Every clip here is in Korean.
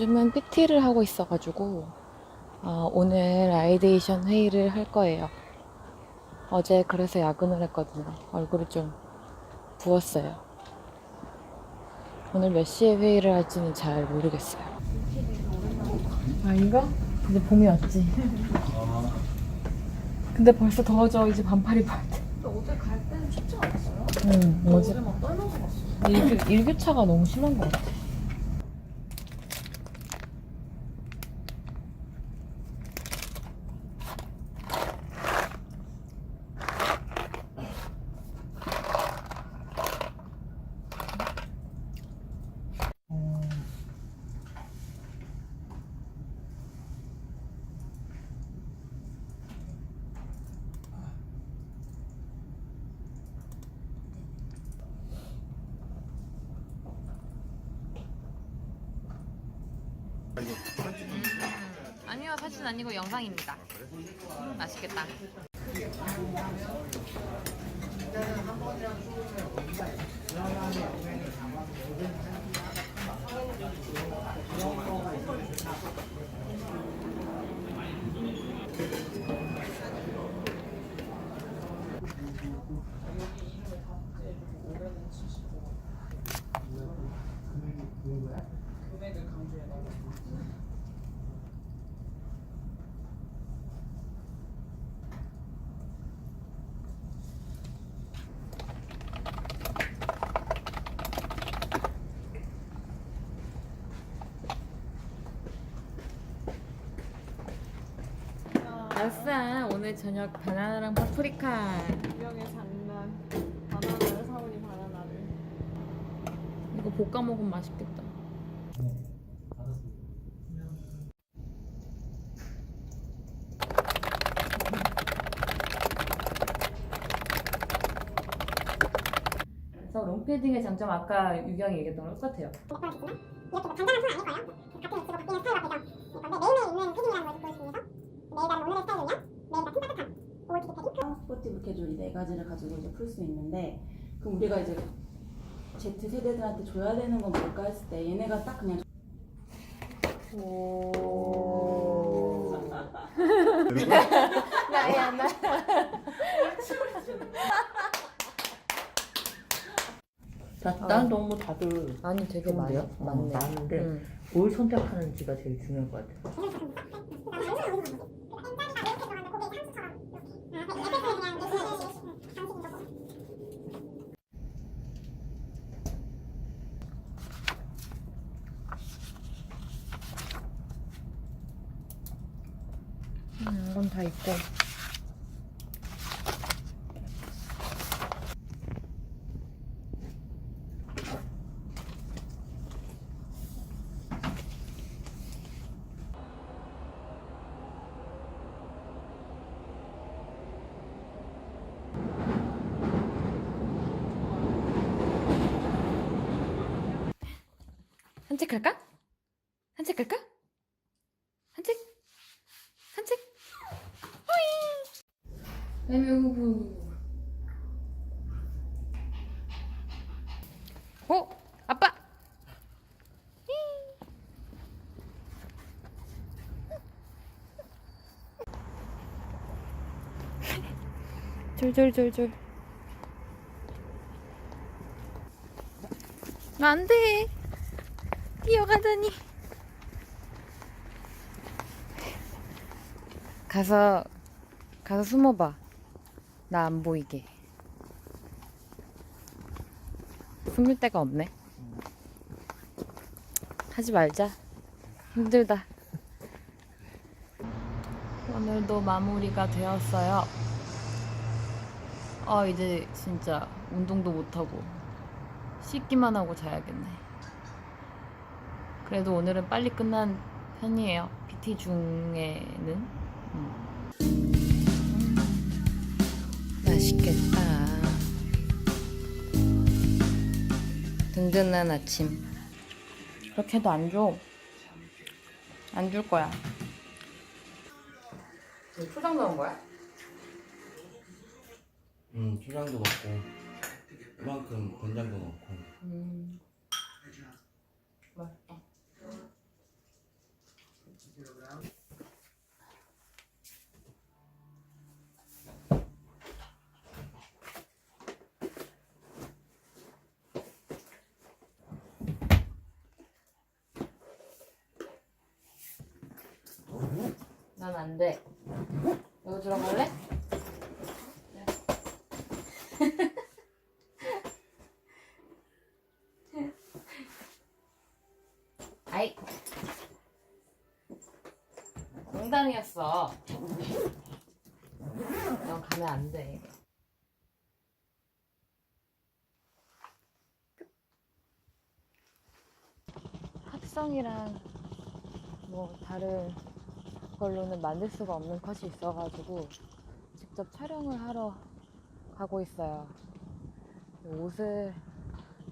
요즘은 PT를 하고 있어가지고 어, 오늘 아이데이션 회의를 할 거예요. 어제 그래서 야근을 했거든요. 얼굴이 좀 부었어요. 오늘 몇 시에 회의를 할지는 잘 모르겠어요. 아닌가? 근데 봄이 왔지. 근데 벌써 더워져 이제 반팔 입어야 돼. 어제 갈 때는 춥지 않았어요? 응, 어제 어제 막 떨면서 갔어. 일교, 일교차가 너무 심한 것 같아. 아니요, 사진 아니고 영상입니다. 맛있겠다. 아 싸, 오늘 저녁 바나나랑 파프리카. 유명의 장난. 바나나를 사오니 바나나를. 이거 볶아 먹으면 맛있겠다. 그래서 롱패딩의 장점 아까 유경이 얘기했던 거랑 똑같아요. 이렇게 뭐 단단한 손 아닐 거예요. 같은 위치로 바뀌는 스타일과 배경. 건데 매일매일 있는 패딩이라는 것을 보여줍니다. 매일 다른 오늘의 스타일은요. 매일 같은 따뜻함. 올드fit 패딩. 스포티브 캐주얼 이 네 가지를 가지고 이제 풀 수 있는데 그럼 우리가 이제 Z 세대들한테 줘야 되는 건 뭘까 했을 때 얘네가 딱 그냥 나야 나. 나, 난 너무 다들 아니 되게 많이 좋은데요? 어, 많네. 많은데 응. 뭘 선택하는지가 제일 중요한 것 같아요. 음, 이건 다 있고. 산책할까? 산책할까? 산책? 산책? 아이고. 어? 아빠! 졸졸졸졸. 안 돼. 뛰어가다니. 가서 가서 숨어봐. 나 안 보이게. 숨을 데가 없네. 하지 말자. 힘들다. 오늘도 마무리가 되었어요. 아, 이제 진짜 운동도 못하고 씻기만 하고 자야겠네. 그래도 오늘은 빨리 끝난 편이에요. PT 중에는. 음. 맛있겠다. 든든한 아침. 그렇게 해도 안 줘. 안 줄 거야. 초장 넣은 거야? 음, 초장도 넣고 이만큼 된장도 넣고 음. 난안 돼. 여기 들어갈래? 아이. 농담이었어. 넌 가면 안 돼. 합성이랑 뭐 다른 걸로는 만들 수가 없는 컷이 있어가지고 직접 촬영을 하러 가고 있어요. 옷을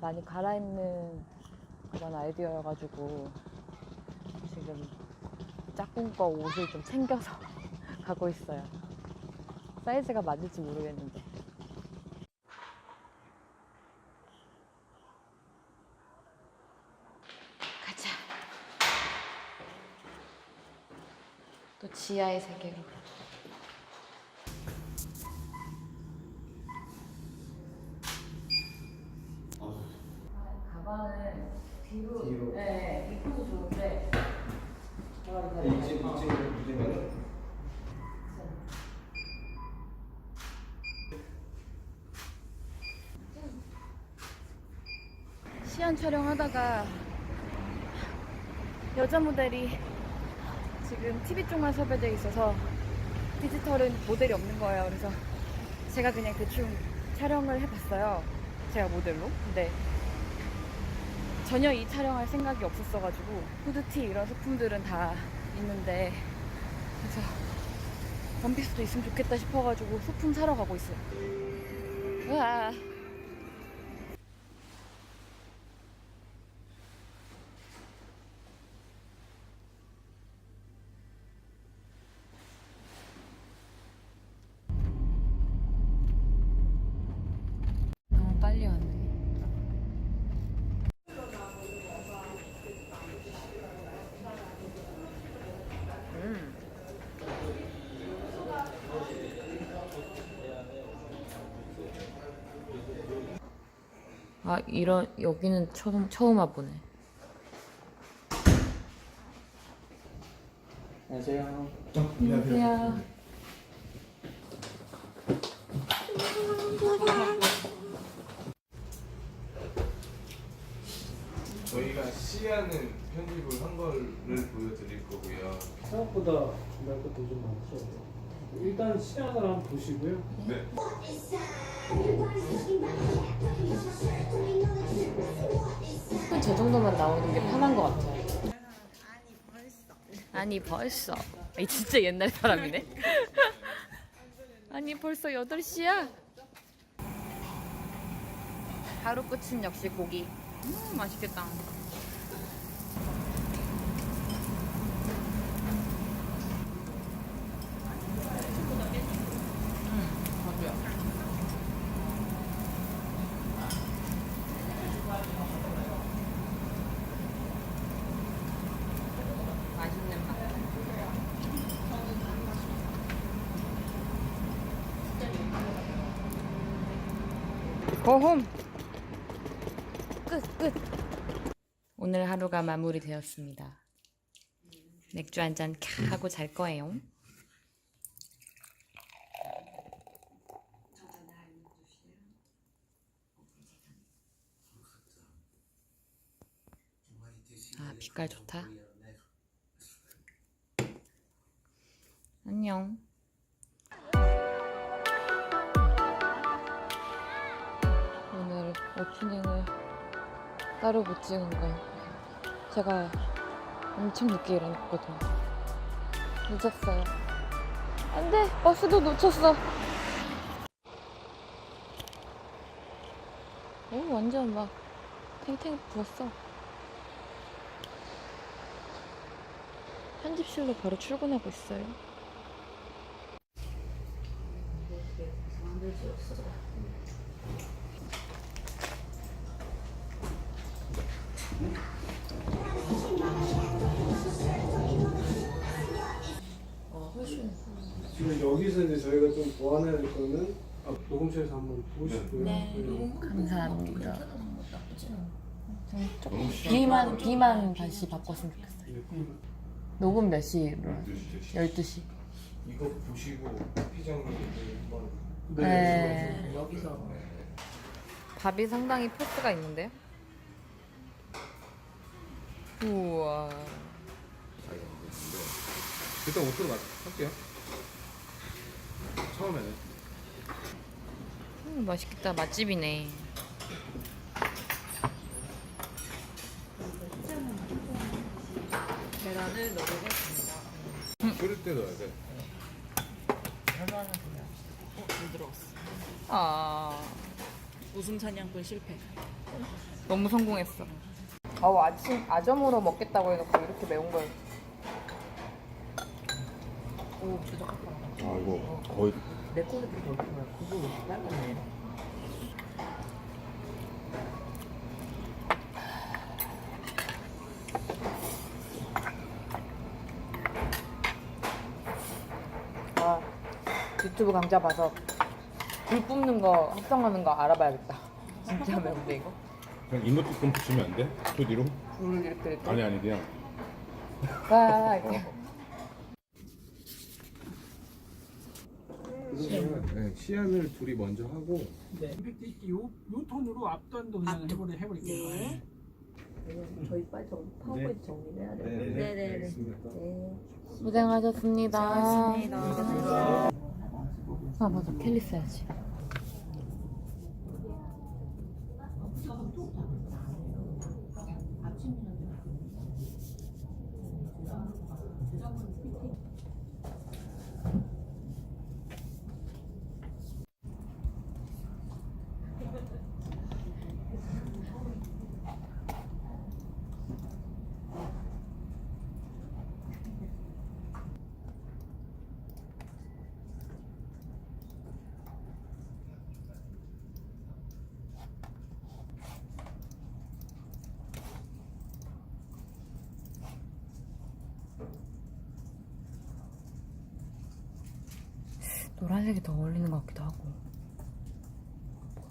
많이 갈아입는 그런 아이디어여가지고 지금 짝꿍 거 옷을 좀 챙겨서 가고 있어요. 사이즈가 맞을지 모르겠는데. 또 지하의 세계로. 가방은 뒤로, 뒤로. 네, 입고도 좋은데. 시연 촬영하다가 여자 모델이 지금 TV 쪽만 섭외돼 있어서 디지털은 모델이 없는 거예요. 그래서 제가 그냥 대충 촬영을 해봤어요. 제가 모델로. 근데 전혀 이 촬영할 생각이 없었어가지고 후드티 이런 소품들은 다 있는데 그래서 원피스도 있으면 좋겠다 싶어가지고 소품 사러 가고 있어요. 으아. 아 이런 여기는 처음 처음 와보네. 안녕하세요. 안녕하세요. 저희가 시야는 편집을 한 거를 보여드릴 거고요. 생각보다 말 것도 좀 많죠. 일단 시야를 한번 보시고요. 네. 저 정도만 나오는 게 편한 것 같아요. 아니 벌써. 이 진짜 옛날 사람이네. 아니 벌써 8시야. 하루 끝은 역시 고기. 음 맛있겠다. 음, 맞아요. 맛있는 맛. 고홈 끝 끝. 오늘 하루가 마무리되었습니다. 맥주 한 잔 캬 하고 잘 거예요. 아 빛깔 좋다. 안녕. 오프닝을 따로 못 찍은 건 제가 엄청 늦게 일어났거든요. 늦었어요. 안 돼! 버스도 놓쳤어! 오, 완전 막 탱탱 부었어. 편집실로 바로 출근하고 있어요. 어, 될 거는 아, 녹음실에서 한번 보시고요. 네. 감사합니다. 조금 비만 비만 다시 바꿨으면 좋겠어요. 녹음 몇 시로? 12시. 이거 보시고 한번 네. 여기서 밥이 상당히 포스가 있는데요. 우와. 일단 옷으로 할게요 처음에는 음, 맛있겠다. 맛집이네. 계란을 넣어보겠습니다. 끓일 때 넣어야 돼 그냥 물 들어갔어. 아, 웃음 사냥꾼 실패. 너무 성공했어. 어, 아침 아점으로 먹겠다고 해놓고 이렇게 매운 걸. 오 부족하다. 아 이거 거의 내더 좋아. 그거 빨갛네. 아, 유튜브 강좌 봐서 불 뿜는 거 합성하는 거 알아봐야겠다. 진짜 매운데 이거? 그냥 이모티콘 붙이면 안 돼? 저 뒤로? 불 이렇게 이렇게. 아니 아니 그냥 아, 이렇게. 그러면 네, 시안을 둘이 먼저 하고 네. 임팩트 있게 요, 요 톤으로 앞단도 그냥 해버려, 해버릴게요. 네. 저희 빨리 정 파워포인트 정리를 해야 돼. 네네네 고생하셨습니다. 아 맞아 켈리 써야지. 노란색이 더 어울리는 것 같기도 하고.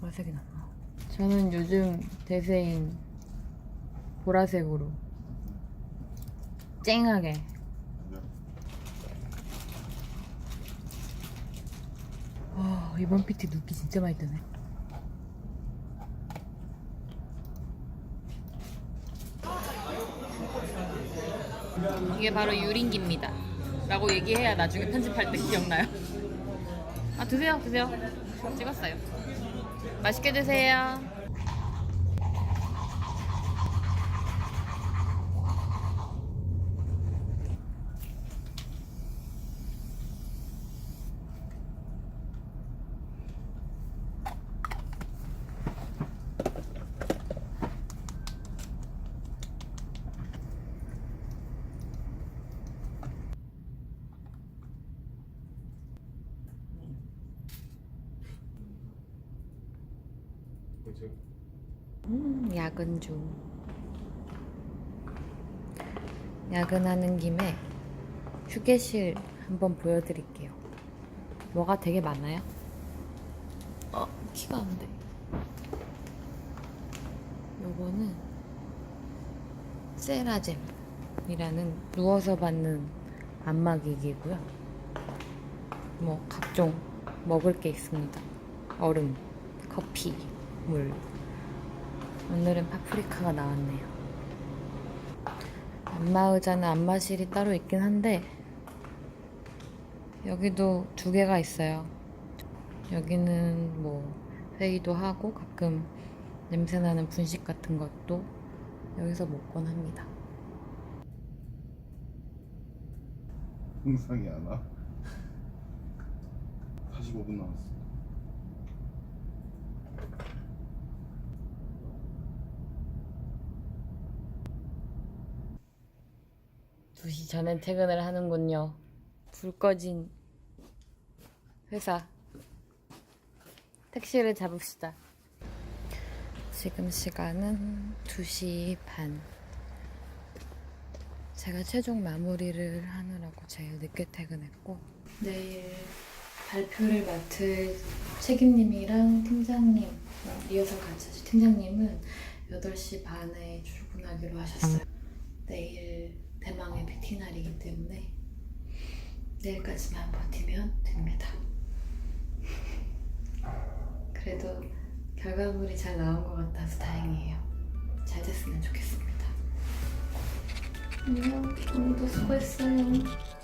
보라색이 낫나? 저는 요즘 대세인 보라색으로 쨍하게. 와 이번 PT 눕기 진짜 많이 뜨네. 이게 바로 유린기입니다. 라고 얘기해야 나중에 편집할 때 기억나요 아 드세요 드세요. 찍었어요. 맛있게 드세요 음, 야근 중. 야근하는 김에 휴게실 한번 보여드릴게요. 뭐가 되게 많아요. 어, 키가 안 돼. 요거는 세라젬이라는 누워서 받는 안마기기고요. 뭐 각종 먹을 게 있습니다. 얼음, 커피, 물. 오늘은 파프리카가 나왔네요. 안마의자는 안마실이 따로 있긴 한데 여기도 두 개가 있어요. 여기는 뭐 회의도 하고 가끔 냄새나는 분식 같은 것도 여기서 먹곤 합니다. 영상이 안 와? 45분 남았어 2시 전엔 퇴근을 하는군요. 불 꺼진 회사. 택시를 잡읍시다. 지금 시간은 2시 반. 제가 최종 마무리를 하느라고 제일 늦게 퇴근했고 내일 발표를 맡을 책임님이랑 팀장님 어, 리허설 같이 하실 팀장님은 8시 반에 출근하기로 하셨어요. 내일 대망의 PT 날이기 때문에 내일까지만 버티면 됩니다. 그래도 결과물이 잘 나온 것 같아서 다행이에요. 잘 됐으면 좋겠습니다. 안녕. 오늘도 수고했어요.